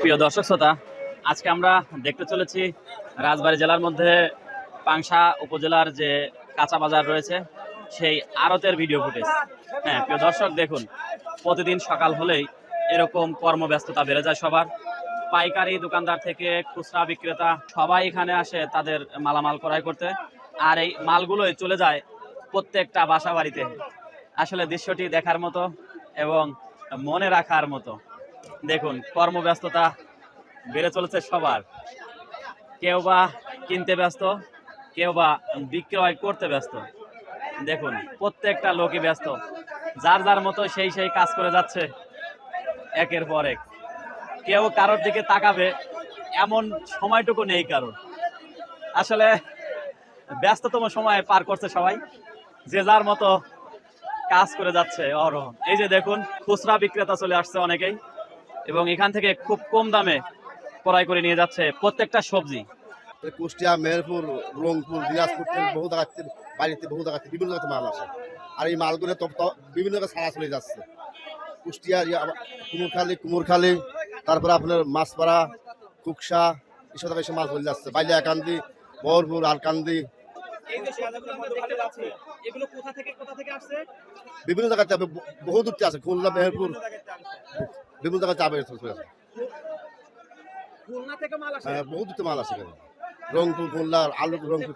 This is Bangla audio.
প্রিয় দর্শক শ্রোতা, আজকে আমরা দেখতে চলেছি রাজবাড়ী জেলার মধ্যে পাংশা উপজেলার যে কাঁচা বাজার রয়েছে, সেই আড়তের ভিডিও ফুটেজ হ্যাঁ প্রিয় দর্শক, দেখুন, প্রতিদিন সকাল হলেই এরকম কর্মব্যস্ততা বেড়ে যায় সবার। পাইকারি দোকানদার থেকে খুচরা বিক্রেতা সবাই এখানে আসে তাদের মালামাল ক্রয় করতে। আর এই মালগুলোই চলে যায় প্রত্যেকটা বাসা বাড়িতে আসলে দৃশ্যটি দেখার মতো এবং মনে রাখার মতো। দেখুন, কর্মব্যস্ততা বেড়ে চলেছে সবার। কেউ বা কিনতে ব্যস্ত, কেউ বা বিক্রয় করতে ব্যস্ত। দেখুন, প্রত্যেকটা লোকই ব্যস্ত। যার যার মতো সেই সেই কাজ করে যাচ্ছে একের পর এক। কেউ কারোর দিকে তাকাবে, এমন সময়টুকু নেই কারোর। আসলে ব্যস্ততম সময় পার করছে সবাই। যে যার মতো কাজ করে যাচ্ছে অরহন এই যে দেখুন, খুচরা বিক্রেতা চলে আসছে অনেকেই। এবং এখান থেকে খুব কম দামে ক্রয় করে নিয়ে যাচ্ছে প্রত্যেকটা সবজি। কুষ্টিয়া মেহেরপুর রংপুর দিনাজপুর থেকে বহু জায়গাতে বাড়িতে বহু জায়গাতে বিভিন্ন জায়গাতে মাল আসে। আর এই মালগুলো তো তো বিভিন্ন জায়গায় ছাড়া চলে যাচ্ছে। কুষ্টিয়া কুমুরখালি কুমুরখালি তারপরে আপনার মাছপাড়া কুকসা এসব জায়গায় এসব মাল চলে যাচ্ছে। বাইলিয়াকান্দি বহরপুর আলকান্দি। বিভিন্ন জায়গাতে বহু দূরতে আছে খুলনা মেহেরপুর। বিভিন্ন জায়গায় চাপে থেকে মাল আসে। রংপুর খুলনার আলু রংপুর